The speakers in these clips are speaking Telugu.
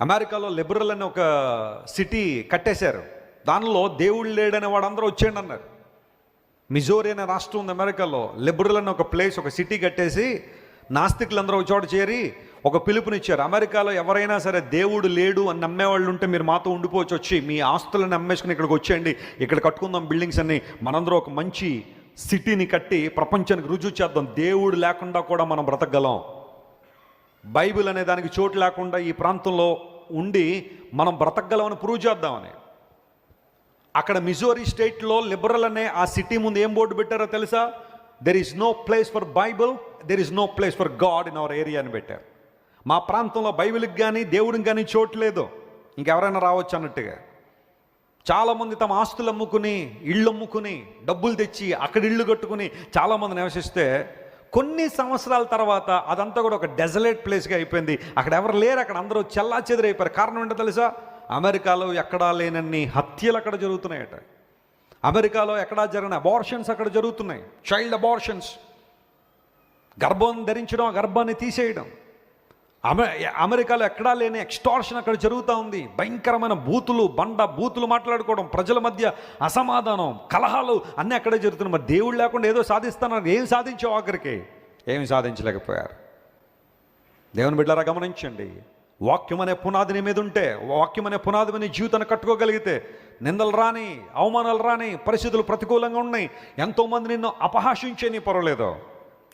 అమెరికాలో లిబరల్ అని ఒక సిటీ కట్టేశారు. దానిలో దేవుడు లేడనే వాడు అందరూ వచ్చేయండి అన్నారు. మిజోరీ అనే రాష్ట్రం ఉంది అమెరికాలో. లిబరల్ అని ఒక ప్లేస్ ఒక సిటీ కట్టేసి నాస్తికులందరూ ఒక చోట చేరి ఒక పిలుపునిచ్చారు. అమెరికాలో ఎవరైనా సరే దేవుడు లేడు అని నమ్మేవాళ్ళు ఉంటే మీరు మాతో ఉండిపోవచ్చు వచ్చి మీ ఆస్తులను అమ్మేసుకుని ఇక్కడికి వచ్చేయండి. ఇక్కడ కట్టుకుందాం బిల్డింగ్స్ అన్ని. మనందరూ ఒక మంచి సిటీని కట్టి ప్రపంచానికి రుజువు చేద్దాం. దేవుడు లేకుండా కూడా మనం బ్రతకగలం. బైబిల్ అనే దానికి చోటు లేకుండా ఈ ప్రాంతంలో ఉండి మనం బ్రతకగలమని ప్రూవ్ చేద్దామని. అక్కడ మిజోరీ స్టేట్లో లిబరల్ అనే ఆ సిటీ ముందు ఏం బోర్డు పెట్టారో తెలుసా? There is no place for Bible there is no place for God in our area అని పెట్టారు. మా ప్రాంతంలో బైబిల్కి కానీ దేవుడికి కానీ చోటు లేదు. ఇంకెవరైనా రావచ్చు అన్నట్టుగా. చాలామంది తమ ఆస్తులు అమ్ముకుని ఇళ్ళు అమ్ముకుని డబ్బులు తెచ్చి అక్కడ ఇళ్ళు కట్టుకుని చాలామంది నివసిస్తే కొన్ని సంవత్సరాల తర్వాత అదంతా కూడా ఒక డెజలేట్ ప్లేస్గా అయిపోయింది. అక్కడ ఎవరు లేరు అక్కడ అందరూ చల్లా చెదిరైపోయారు కారణం ఏంటో తెలుసా? అమెరికాలో ఎక్కడా లేనన్ని హత్యలు అక్కడ జరుగుతున్నాయట. అమెరికాలో ఎక్కడా జరిగిన అబార్షన్స్ అక్కడ జరుగుతున్నాయి. చైల్డ్ అబార్షన్స్ గర్భం ధరించడం ఆ గర్భాన్ని తీసేయడం. అమెరికాలో ఎక్కడా లేని ఎక్స్టార్షన్ అక్కడ జరుగుతూ ఉంది. భయంకరమైన బూతులు బండ బూతులు మాట్లాడుకోవడం ప్రజల మధ్య అసమాధానం కలహాలు అన్నీ అక్కడే జరుగుతున్నాయి. మరి దేవుడు లేకుండా ఏదో సాధిస్తున్నారు ఏం సాధించావు ఆఖరికి? ఏమి సాధించలేకపోయారు. దేవుని బిడ్డారా గమనించండి. వాక్యం అనే పునాది నీ మీద ఉంటే వాక్యం అనే పునాది మీద జీవితాన్ని కట్టుకోగలిగితే నిందలు రాని అవమానాలు రాని పరిస్థితులు ప్రతికూలంగా ఉన్నాయి. ఎంతోమంది నిన్ను అపహాసించే నీ పర్వాలేదు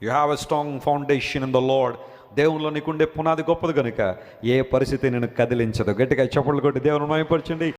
you have a strong foundation in the Lord దేవునిలో నీకుండే పునాది గొప్పది కనుక ఏ పరిస్థితి నేను కదిలించదు. గట్టిగా చప్పట్లు కొట్టి దేవుని మయపరచండి